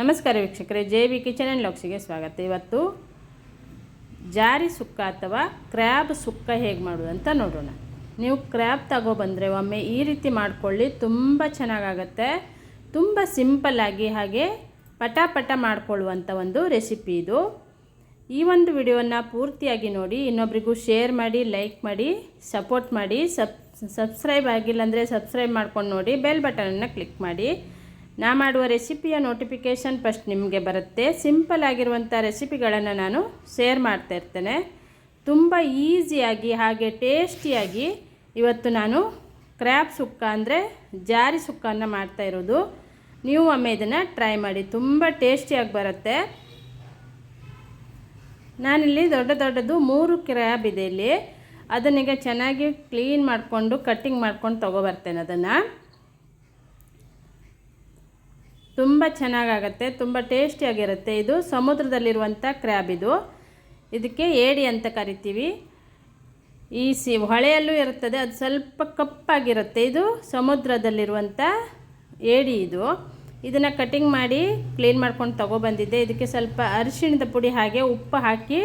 ನಮಸ್ಕಾರ ವೀಕ್ಷಕರೇ, J V kitchen and ಲಾಕ್ಸಿಗೆ ಸ್ವಾಗತ. ಇವತ್ತು ಜಾರಿ ಸುಕ್ಕ ಅಥವಾ ಕ್ರ್ಯಾಬ್ ಸುಕ್ಕ ಹೇಗೆ ಮಾಡೋದು ಅಂತ ನೋಡೋಣ. ನೀವು ಕ್ರ್ಯಾಬ್ ತಗೊಬಂದರೆ ಒಮ್ಮೆ ಈ ರೀತಿ ಮಾಡಿಕೊಳ್ಳಿ, ತುಂಬ ಚೆನ್ನಾಗಾಗತ್ತೆ. ತುಂಬ ಸಿಂಪಲ್ಲಾಗಿ ಹಾಗೆ ಪಟ ಪಟ ಮಾಡ್ಕೊಳ್ಳುವಂಥ ಒಂದು ರೆಸಿಪಿ ಇದು. ಈ ಒಂದು ವಿಡಿಯೋನ ಪೂರ್ತಿಯಾಗಿ ನೋಡಿ, ಇನ್ನೊಬ್ರಿಗೂ ಶೇರ್ ಮಾಡಿ, ಲೈಕ್ ಮಾಡಿ, ಸಪೋರ್ಟ್ ಮಾಡಿ, ಸಬ್, ಸಬ್ಸ್ಕ್ರೈಬ್ ಆಗಿಲ್ಲ ಅಂದರೆ ಸಬ್ಸ್ಕ್ರೈಬ್ ಮಾಡ್ಕೊಂಡು ನೋಡಿ, ಬೆಲ್ ಬಟನನ್ನು ಕ್ಲಿಕ್ ಮಾಡಿ. ನಾ ಮಾಡುವ ರೆಸಿಪಿಯ ನೋಟಿಫಿಕೇಷನ್ ಫಸ್ಟ್ ನಿಮಗೆ ಬರುತ್ತೆ. ಸಿಂಪಲ್ ಆಗಿರುವಂಥ ರೆಸಿಪಿಗಳನ್ನು ನಾನು ಶೇರ್ ಮಾಡ್ತಾ ಇರ್ತೇನೆ. ತುಂಬ ಈಸಿಯಾಗಿ ಹಾಗೆ ಟೇಸ್ಟಿಯಾಗಿ ಇವತ್ತು ನಾನು ಕ್ರ್ಯಾಬ್ ಸುಕ್ಕ ಅಂದರೆ ಜಾರಿ ಸುಕ್ಕನ್ನು ಮಾಡ್ತಾ ಇರೋದು. ನೀವು ಒಮ್ಮೆ ಇದನ್ನು ಟ್ರೈ ಮಾಡಿ, ತುಂಬ ಟೇಸ್ಟಿಯಾಗಿ ಬರುತ್ತೆ. ನಾನಿಲ್ಲಿ ದೊಡ್ಡ ದೊಡ್ಡದು ಮೂರು ಕ್ರ್ಯಾಬ್ ಇದೆ ಇಲ್ಲಿ. ಅದನ್ನೀಗ ಚೆನ್ನಾಗಿ ಕ್ಲೀನ್ ಮಾಡಿಕೊಂಡು ಕಟ್ಟಿಂಗ್ ಮಾಡ್ಕೊಂಡು ತೊಗೊಬರ್ತೇನೆ ಅದನ್ನು. ತುಂಬ ಚೆನ್ನಾಗಾಗತ್ತೆ, ತುಂಬ ಟೇಸ್ಟಿಯಾಗಿರುತ್ತೆ. ಇದು ಸಮುದ್ರದಲ್ಲಿರುವಂಥ ಕ್ರ್ಯಾಬ್ ಇದು. ಇದಕ್ಕೆ ಏಡಿ ಅಂತ ಕರಿತೀವಿ. ಈ ಸಿ ಹೊಳೆಯಲ್ಲೂ ಇರುತ್ತದೆ, ಅದು ಸ್ವಲ್ಪ ಕಪ್ಪಾಗಿರುತ್ತೆ. ಇದು ಸಮುದ್ರದಲ್ಲಿರುವಂಥ ಏಡಿ ಇದು. ಇದನ್ನು ಕಟಿಂಗ್ ಮಾಡಿ ಕ್ಲೀನ್ ಮಾಡ್ಕೊಂಡು ತೊಗೊಬಂದಿದ್ದೆ ಇದಕ್ಕೆ ಸ್ವಲ್ಪ ಅರಿಶಿಣದ ಪುಡಿ ಹಾಗೆ ಉಪ್ಪು ಹಾಕಿ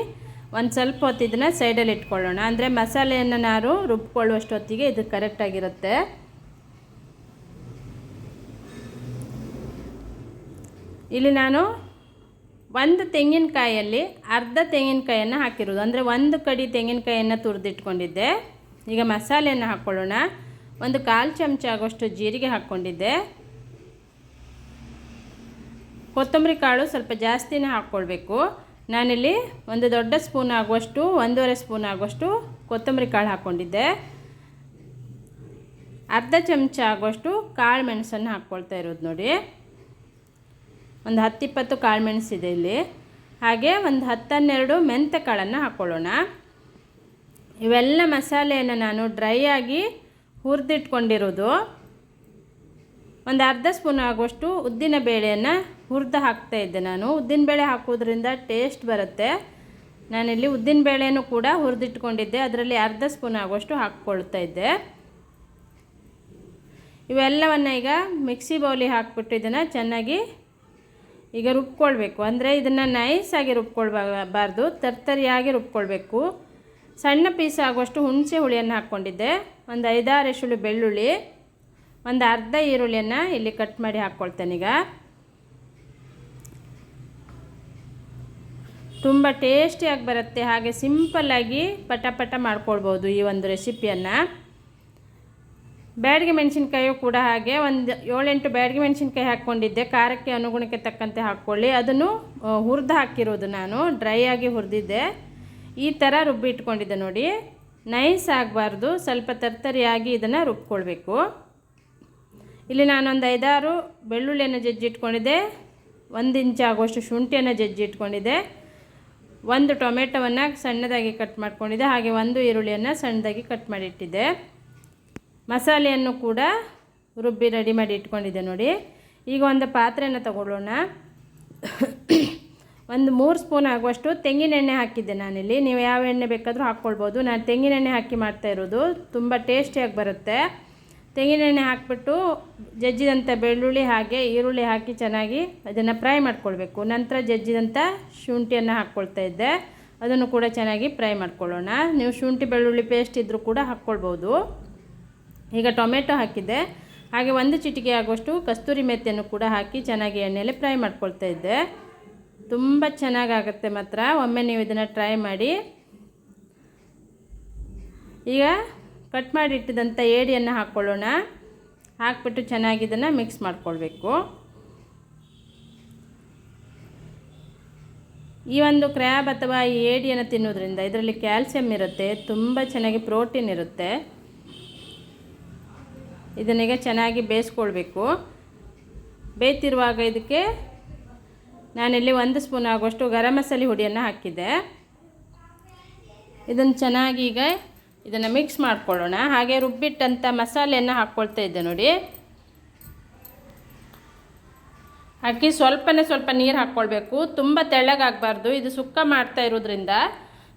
ಒಂದು ಸ್ವಲ್ಪ ಹೊತ್ತು ಇದನ್ನು ಸೈಡಲ್ಲಿ ಇಟ್ಕೊಳ್ಳೋಣ. ಅಂದರೆ ಮಸಾಲೆಯನ್ನು ನಾನು ರುಬ್ಕೊಳ್ಳುವಷ್ಟೊತ್ತಿಗೆ ಇದು ಕರೆಕ್ಟಾಗಿರುತ್ತೆ ಇಲ್ಲಿ ನಾನು ಒಂದು ತೆಂಗಿನಕಾಯಲ್ಲಿ ಅರ್ಧ ತೆಂಗಿನಕಾಯನ್ನು ಹಾಕಿರೋದು. ಅಂದರೆ ಒಂದು ಕಡಿ ತೆಂಗಿನಕಾಯನ್ನು ತುರಿದಿಟ್ಕೊಂಡಿದ್ದೆ. ಈಗ ಮಸಾಲೆಯನ್ನು ಹಾಕ್ಕೊಳ್ಳೋಣ ಒಂದು ಕಾಲು ಚಮಚ ಆಗೋಷ್ಟು ಜೀರಿಗೆ ಹಾಕ್ಕೊಂಡಿದ್ದೆ. ಕೊತ್ತಂಬರಿ ಕಾಳು ಸ್ವಲ್ಪ ಜಾಸ್ತಿನೇ ಹಾಕ್ಕೊಳ್ಬೇಕು. ನಾನಿಲ್ಲಿ ಒಂದು ದೊಡ್ಡ ಸ್ಪೂನ್ ಆಗುವಷ್ಟು, ಒಂದೂವರೆ ಸ್ಪೂನ್ ಆಗುವಷ್ಟು ಕೊತ್ತಂಬರಿ ಕಾಳು ಹಾಕ್ಕೊಂಡಿದ್ದೆ. ಅರ್ಧ ಚಮಚ ಆಗುವಷ್ಟು ಕಾಳು ಮೆಣಸನ್ನು ಹಾಕ್ಕೊಳ್ತಾ ಇರೋದು ನೋಡಿ. ಒಂದು ಹತ್ತಿಪ್ಪತ್ತು ಕಾಳು ಮೆಣಸಿದೆ ಇಲ್ಲಿ. ಹಾಗೆ ಒಂದು ಹತ್ತನ್ನೆರಡು ಮೆಂತ್ಯ ಕಾಳನ್ನು ಹಾಕ್ಕೊಳ್ಳೋಣ ಇವೆಲ್ಲ ಮಸಾಲೆಯನ್ನು ನಾನು ಡ್ರೈ ಆಗಿ ಹುರಿದಿಟ್ಕೊಂಡಿರೋದು. ಒಂದು ಅರ್ಧ ಸ್ಪೂನ್ ಆಗುವಷ್ಟು ಉದ್ದಿನ ಬೇಳೆಯನ್ನು ಹುರಿದು ಹಾಕ್ತಾ ಇದ್ದೆ ನಾನು. ಉದ್ದಿನ ಬೇಳೆ ಹಾಕೋದ್ರಿಂದ ಟೇಸ್ಟ್ ಬರುತ್ತೆ. ನಾನಿಲ್ಲಿ ಉದ್ದಿನ ಬೇಳೆನೂ ಕೂಡ ಹುರಿದಿಟ್ಕೊಂಡಿದ್ದೆ. ಅದರಲ್ಲಿ ಅರ್ಧ ಸ್ಪೂನ್ ಆಗುವಷ್ಟು ಹಾಕ್ಕೊಳ್ತಾ ಇದ್ದೆ. ಇವೆಲ್ಲವನ್ನು ಈಗ ಮಿಕ್ಸಿ ಬೌಲಿ ಹಾಕ್ಬಿಟ್ಟು ಇದನ್ನು ಚೆನ್ನಾಗಿ ಈಗ ರುಬ್ಕೊಳ್ಬೇಕು. ಅಂದರೆ ಇದನ್ನು ನೈಸಾಗಿ ರುಬ್ಕೊಳ್ಬಾರ್ದು, ತರ್ತರಿಯಾಗಿ ರುಬ್ಕೊಳ್ಬೇಕು. ಸಣ್ಣ ಪೀಸ್ ಆಗುವಷ್ಟು ಹುಣಸೆ ಹುಳಿಯನ್ನು ಹಾಕ್ಕೊಂಡಿದ್ದೆ. ಒಂದು ಐದಾರು ಎಸುಳು ಬೆಳ್ಳುಳ್ಳಿ, ಒಂದು ಅರ್ಧ ಈರುಳ್ಳಿಯನ್ನು ಇಲ್ಲಿ ಕಟ್ ಮಾಡಿ ಹಾಕ್ಕೊಳ್ತೇನೆ ಈಗ. ತುಂಬ ಟೇಸ್ಟಿಯಾಗಿ ಬರುತ್ತೆ. ಹಾಗೆ ಸಿಂಪಲ್ಲಾಗಿ ಪಟ ಪಟ ಮಾಡ್ಕೊಳ್ಬೋದು ಈ ಒಂದು ರೆಸಿಪಿಯನ್ನು ಬ್ಯಾಡಿಗೆ ಮೆಣಸಿನ್ಕಾಯು ಕೂಡ ಹಾಗೆ ಒಂದು ಏಳೆಂಟು ಬ್ಯಾಡಿಗೆ ಮೆಣಸಿನ್ಕಾಯಿ ಹಾಕ್ಕೊಂಡಿದ್ದೆ, ಖಾರಕ್ಕೆ ಅನುಗುಣಕ್ಕೆ ತಕ್ಕಂತೆ ಹಾಕ್ಕೊಳ್ಳಿ. ಅದನ್ನು ಹುರಿದು ಹಾಕಿರೋದು ನಾನು, ಡ್ರೈ ಆಗಿ ಹುರಿದಿದ್ದೆ. ಈ ಥರ ರುಬ್ಬಿ ಇಟ್ಕೊಂಡಿದ್ದೆ ನೋಡಿ. ನೈಸ್ ಆಗಬಾರ್ದು, ಸ್ವಲ್ಪ ತರ್ತರಿಯಾಗಿ ಇದನ್ನು ರುಬ್ಕೊಳ್ಬೇಕು. ಇಲ್ಲಿ ನಾನೊಂದು ಐದಾರು ಬೆಳ್ಳುಳ್ಳಿಯನ್ನು ಜಜ್ಜಿಟ್ಕೊಂಡಿದ್ದೆ. ಒಂದು ಇಂಚ್ ಆಗುವಷ್ಟು ಶುಂಠಿಯನ್ನು ಜಜ್ಜಿಟ್ಕೊಂಡಿದ್ದೆ. ಒಂದು ಟೊಮೆಟೊವನ್ನು ಸಣ್ಣದಾಗಿ ಕಟ್ ಮಾಡ್ಕೊಂಡಿದ್ದೆ. ಹಾಗೆ ಒಂದು ಈರುಳ್ಳಿಯನ್ನು ಸಣ್ಣದಾಗಿ ಕಟ್ ಮಾಡಿ ಇಟ್ಟಿದ್ದೆ ಮಸಾಲೆಯನ್ನು ಕೂಡ ರುಬ್ಬಿ ರೆಡಿ ಮಾಡಿ ಇಟ್ಕೊಂಡಿದ್ದೆ ನೋಡಿ. ಈಗ ಒಂದು ಪಾತ್ರೆಯನ್ನು ತಗೊಳ್ಳೋಣ. ಒಂದು ಮೂರು ಸ್ಪೂನ್ ಆಗುವಷ್ಟು ತೆಂಗಿನ ಎಣ್ಣೆ ಹಾಕಿದ್ದೆ ನಾನಿಲ್ಲಿ. ನೀವು ಯಾವ ಎಣ್ಣೆ ಬೇಕಾದರೂ ಹಾಕ್ಕೊಳ್ಬೋದು. ನಾನು ತೆಂಗಿನ ಎಣ್ಣೆ ಹಾಕಿ ಮಾಡ್ತಾ ಇರೋದು. ತುಂಬ ಟೇಸ್ಟಿಯಾಗಿ ಬರುತ್ತೆ. ತೆಂಗಿನ ಎಣ್ಣೆ ಹಾಕಿಬಿಟ್ಟು ಜಜ್ಜಿದಂಥ ಬೆಳ್ಳುಳ್ಳಿ ಹಾಗೆ ಈರುಳ್ಳಿ ಹಾಕಿ ಚೆನ್ನಾಗಿ ಅದನ್ನು ಫ್ರೈ ಮಾಡ್ಕೊಳ್ಬೇಕು. ನಂತರ ಜಜ್ಜಿದಂಥ ಶುಂಠಿಯನ್ನು ಹಾಕ್ಕೊಳ್ತಾ ಇದ್ದೆ. ಅದನ್ನು ಕೂಡ ಚೆನ್ನಾಗಿ ಫ್ರೈ ಮಾಡ್ಕೊಳ್ಳೋಣ. ನೀವು ಶುಂಠಿ ಬೆಳ್ಳುಳ್ಳಿ ಪೇಸ್ಟ್ ಇದ್ದರೂ ಕೂಡ ಹಾಕ್ಕೊಳ್ಬೋದು. ಈಗ ಟೊಮೆಟೊ ಹಾಕಿದ್ದೆ. ಹಾಗೆ ಒಂದು ಚಿಟಿಕೆ ಆಗುವಷ್ಟು ಕಸ್ತೂರಿ ಮೆಥಿಯನ್ನು ಕೂಡ ಹಾಕಿ ಚೆನ್ನಾಗಿ ಎಣ್ಣೆಯಲ್ಲಿ ಫ್ರೈ ಮಾಡ್ಕೊಳ್ತಾ ಇದ್ದೆ. ತುಂಬ ಚೆನ್ನಾಗಾಗುತ್ತೆ ಮಾತ್ರ. ಒಮ್ಮೆ ನೀವು ಇದನ್ನು ಟ್ರೈ ಮಾಡಿ. ಈಗ ಕಟ್ ಮಾಡಿಟ್ಟಿದಂಥ ಏಡಿಯನ್ನು ಹಾಕ್ಕೊಳ್ಳೋಣ ಹಾಕ್ಬಿಟ್ಟು ಚೆನ್ನಾಗಿ ಇದನ್ನು ಮಿಕ್ಸ್ ಮಾಡ್ಕೊಳ್ಬೇಕು. ಈ ಒಂದು ಕ್ರ್ಯಾಬ್ ಅಥವಾ ಈ ಏಡಿಯನ್ನು ತಿನ್ನೋದ್ರಿಂದ ಇದರಲ್ಲಿ ಕ್ಯಾಲ್ಸಿಯಂ ಇರುತ್ತೆ. ತುಂಬ ಚೆನ್ನಾಗಿ ಪ್ರೋಟೀನ್ ಇರುತ್ತೆ. ಇದನ್ನೀಗ ಚೆನ್ನಾಗಿ ಬೇಯಿಸ್ಕೊಳ್ಬೇಕು. ಬೇಯ್ತಿರುವಾಗ ಇದಕ್ಕೆ ನಾನಿಲ್ಲಿ ಒಂದು ಸ್ಪೂನ್ ಆಗುವಷ್ಟು ಗರಂ ಮಸಾಲೆ ಹುಡಿಯನ್ನು ಹಾಕಿದ್ದೆ. ಇದನ್ನು ಚೆನ್ನಾಗಿ ಈಗ ಇದನ್ನು ಮಿಕ್ಸ್ ಮಾಡ್ಕೊಳ್ಳೋಣ. ಹಾಗೆ ರುಬ್ಬಿಟ್ಟಂಥ ಮಸಾಲೆಯನ್ನು ಹಾಕ್ಕೊಳ್ತಾ ಇದ್ದೆ ನೋಡಿ. ಹಾಕಿ ಸ್ವಲ್ಪನೇ ಸ್ವಲ್ಪ ನೀರು ಹಾಕ್ಕೊಳ್ಬೇಕು. ತುಂಬ ತೆಳ್ಳಗಾಗಬಾರ್ದು. ಇದು ಸುಕ್ಕ ಮಾಡ್ತಾ ಇರೋದ್ರಿಂದ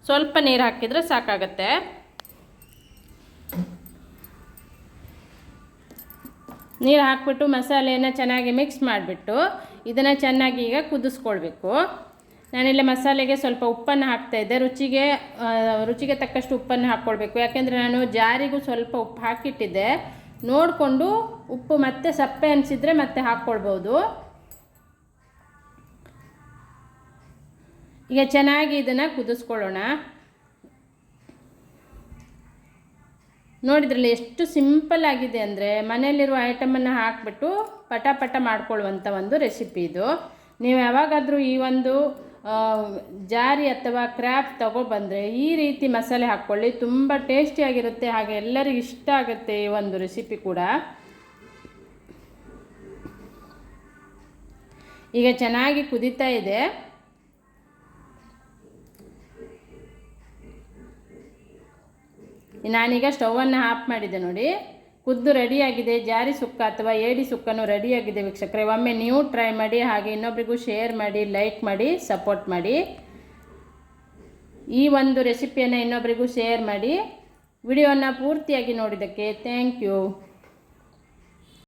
ಸ್ವಲ್ಪ ನೀರು ಹಾಕಿದರೆ ಸಾಕಾಗತ್ತೆ. ನೀರು ಹಾಕ್ಬಿಟ್ಟು ಮಸಾಲೆಯನ್ನು ಚೆನ್ನಾಗಿ ಮಿಕ್ಸ್ ಮಾಡಿಬಿಟ್ಟು ಇದನ್ನು ಚೆನ್ನಾಗಿ ಈಗ ಕುದಿಸ್ಕೊಳ್ಬೇಕು. ನಾನಿಲ್ಲಿ ಮಸಾಲೆಗೆ ಸ್ವಲ್ಪ ಉಪ್ಪನ್ನು ಹಾಕ್ತಾಯಿದ್ದೆ ರುಚಿಗೆ ರುಚಿಗೆ ತಕ್ಕಷ್ಟು ಉಪ್ಪನ್ನು ಹಾಕ್ಕೊಳ್ಬೇಕು. ಯಾಕೆಂದರೆ ನಾನು ಜಾರಿಗೂ ಸ್ವಲ್ಪ ಉಪ್ಪು ಹಾಕಿಟ್ಟಿದ್ದೆ. ನೋಡಿಕೊಂಡು ಉಪ್ಪು ಮತ್ತೆ ಸಪ್ಪೆ ಅನಿಸಿದರೆ ಮತ್ತೆ ಹಾಕ್ಕೊಳ್ಬೋದು. ಈಗ ಚೆನ್ನಾಗಿ ಇದನ್ನು ಕುದಿಸ್ಕೊಳ್ಳೋಣ. ನೋಡಿದ್ರಲ್ಲ ಎಷ್ಟು ಸಿಂಪಲ್ ಆಗಿದೆ ಅಂದರೆ ಮನೆಯಲ್ಲಿರುವ ಐಟಮನ್ನು ಹಾಕಿಬಿಟ್ಟು ಪಟ ಪಟ ಮಾಡ್ಕೊಳ್ಳುವಂಥ ಒಂದು ರೆಸಿಪಿ ಇದು. ನೀವು ಯಾವಾಗಾದರೂ ಈ ಒಂದು ಜಾರಿ ಅಥವಾ ಕ್ರ್ಯಾಪ್ ತಗೊಬಂದರೆ ಈ ರೀತಿ ಮಸಾಲೆ ಹಾಕ್ಕೊಳ್ಳಿ. ತುಂಬ ಟೇಸ್ಟಿಯಾಗಿರುತ್ತೆ ಹಾಗೆ ಎಲ್ಲರಿಗೂ ಇಷ್ಟ ಆಗುತ್ತೆ ಈ ಒಂದು ರೆಸಿಪಿ ಕೂಡ. ಈಗ ಚೆನ್ನಾಗಿ ಕುದೀತಾ ಇದೆ. ನಾನೀಗ ಸ್ಟವನ್ನು ಆಫ್ ಮಾಡಿದೆ ನೋಡಿ. ಕುದ್ದು ರೆಡಿಯಾಗಿದೆ, ಜಾರಿ ಸುಕ್ಕ ಅಥವಾ ಏಡಿ ಸುಕ್ಕನೂ ರೆಡಿಯಾಗಿದೆ ವೀಕ್ಷಕರೇ. ಒಮ್ಮೆ ನೀವು ಟ್ರೈ ಮಾಡಿ, ಹಾಗೆ ಇನ್ನೊಬ್ರಿಗೂ ಶೇರ್ ಮಾಡಿ, ಲೈಕ್ ಮಾಡಿ, ಸಪೋರ್ಟ್ ಮಾಡಿ. ಈ ಒಂದು ರೆಸಿಪಿಯನ್ನು ಇನ್ನೊಬ್ರಿಗೂ ಶೇರ್ ಮಾಡಿ. ವಿಡಿಯೋನ ಪೂರ್ತಿಯಾಗಿ ನೋಡಿದ್ದಕ್ಕೆ ಥ್ಯಾಂಕ್ ಯು.